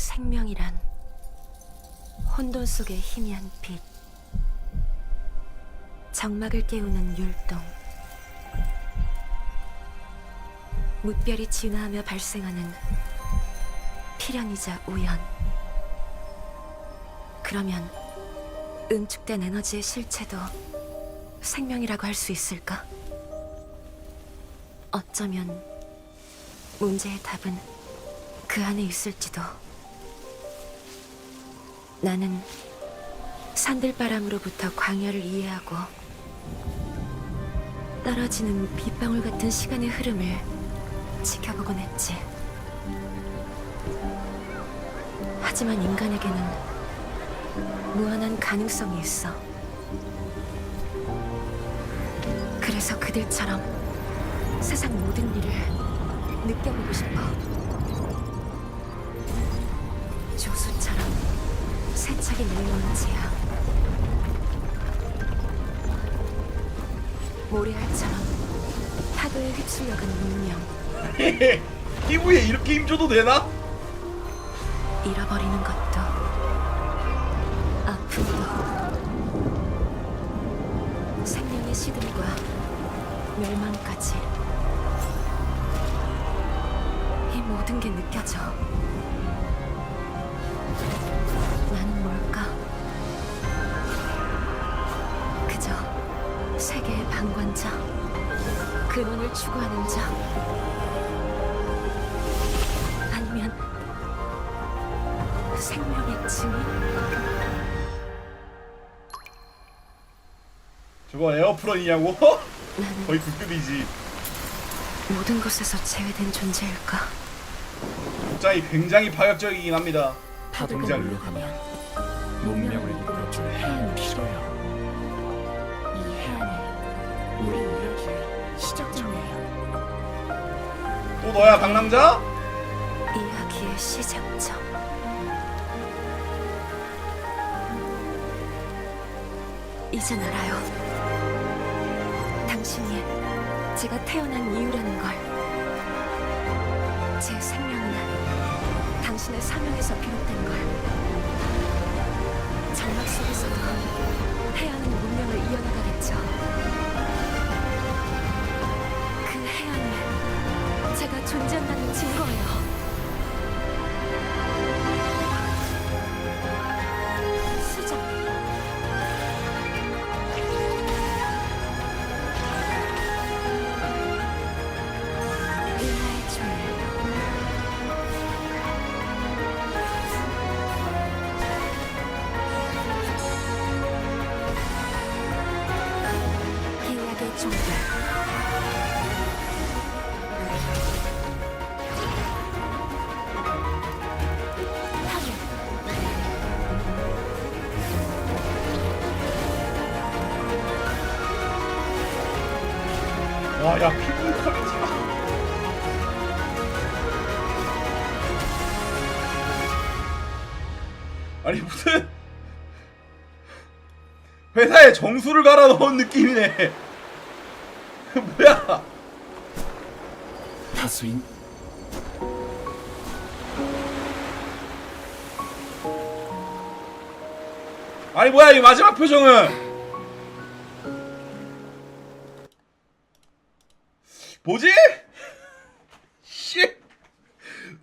생명이란 혼돈 속의 희미한 빛. 정막을 깨우는 율동. 무별이 진화하며 발생하는 필연이자 우연. 그러면 응축된 에너지의 실체도 생명이라고 할 수 있을까? 어쩌면 문제의 답은 그 안에 있을지도. 나는 산들바람으로부터 광야를 이해하고 떨어지는 빗방울 같은 시간의 흐름을 지켜보곤 했지. 하지만 인간에게는 무한한 가능성이 있어. 그래서 그들처럼 세상 모든 일을 느껴보고 싶어. 세차게 내려오는지야. 모래알처럼 파도에 휩쓸려간 운명. 피부에 이렇게 힘줘도 되나? 잃어버리는 것도 아픔도 생명의 시들과 멸망까지 이 모든 게 느껴져 세계의 방관자 근원을 추구하는 자 아니면 생명의 증인? 저거 에어프런이냐고? 나는 거의 극급이지. 모든 것에서 제외된 존재일까? 입장이 굉장히 파격적이긴 합니다. 파도가 굉장히. 물러가면 문명을 이끌어줄 해안이 필요해요. 우리 이야기의 시작점이에요. 또 너야 강남자? 이야기의 시작점. 이젠 알아요. 당신이 제가 태어난 이유라는 걸. 제 생명은 당신의 사명에서 비롯된 걸. 절막 속에서도 해안은 문명을 이어나가겠죠. 와, 야, 피부 퀄리티 봐. 아니, 무슨. 회사에 정수를 갈아 넣은 느낌이네. 뭐야? 다수인 아니, 뭐야, 이 마지막 표정은. 뭐지? 씨.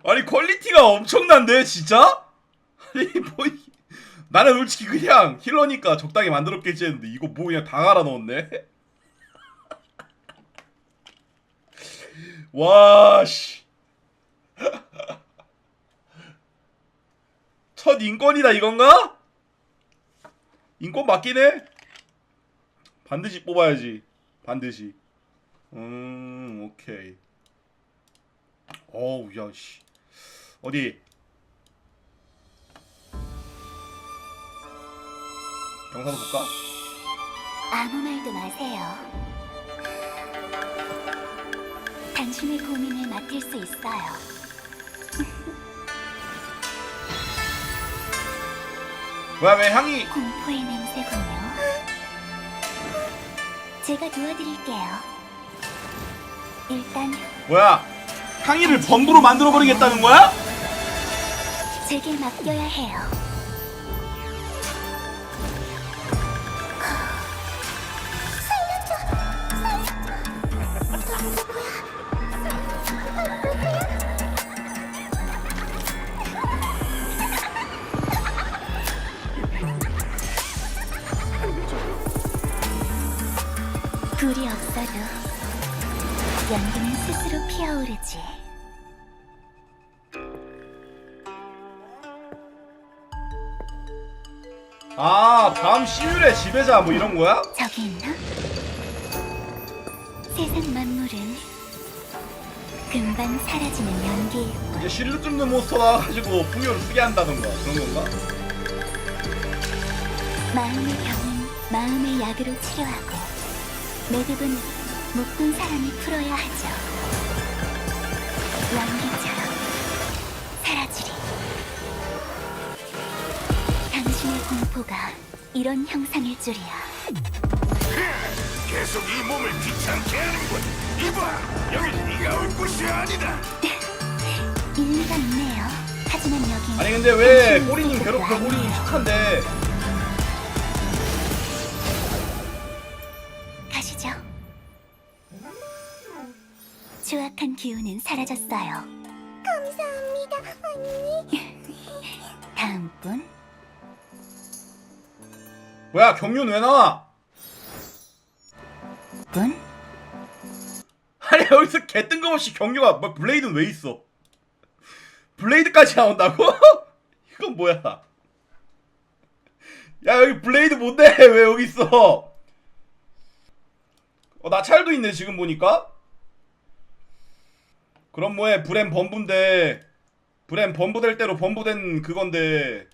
아니, 퀄리티가 엄청난데, 진짜? 아니, 뭐, 이- 나는 솔직히 그냥 힐러니까 적당히 만들었겠지 했는데, 이거 뭐 그냥 다 갈아 넣었네? 와, 씨. 첫 인권이다, 이건가? 인권 맞긴 해. 반드시 뽑아야지. 반드시. 음, 오케이. 어우, 야, 씨. 어디? 영상 볼까? 아무 말도 마세요. 당신의 고민을 맡을 수 있어요. 뭐야, 왜 향이. 공포의 냄새군요. 제가 도와드릴게요. 일단 뭐야? 향이를 범부로 만들어 버리겠다는 거야? 제게 맡겨야 해요. 불이 없어도 연기는 스스로 피어오르지. 아 다음 시율의 지배자 뭐 이런 거야? 저기 있나? 세상 만물은 금방 사라지는 연기일 뿐. 이제 실루 뚫는 몬스터 나와가지고 풍요를 쓰게 한다던가 그런 건가? 마음의 병은 마음의 약으로 치료하고 매듭은 못 본 사람이 풀어야 하죠. 연기처럼 사라지리. 당신의 공포가 이런 형상일 줄이야. 계속 이 몸을 귀찮게 하는군. 이봐, 여긴 네가 올 곳이 아니다. 일리가 있네요. 하지만 여긴 아니 근데 왜 꼬리님 괴롭혀 꼬리님. 착한데 가시죠. 추악한 기운은 사라졌어요. 감사합니다, 언니. 다음 분. 뭐야 경륜 왜 나와? 분? 아니 여기서 개 뜬금없이 경류가 뭐 블레이드는 왜 있어? 블레이드까지 나온다고? 이건 뭐야? 야 여기 블레이드 뭔데? 왜 여기 있어? 어 나찰도 있네 지금 보니까. 그럼 뭐해 브렘 범부인데 브렘 범부될 대로 범부된 그건데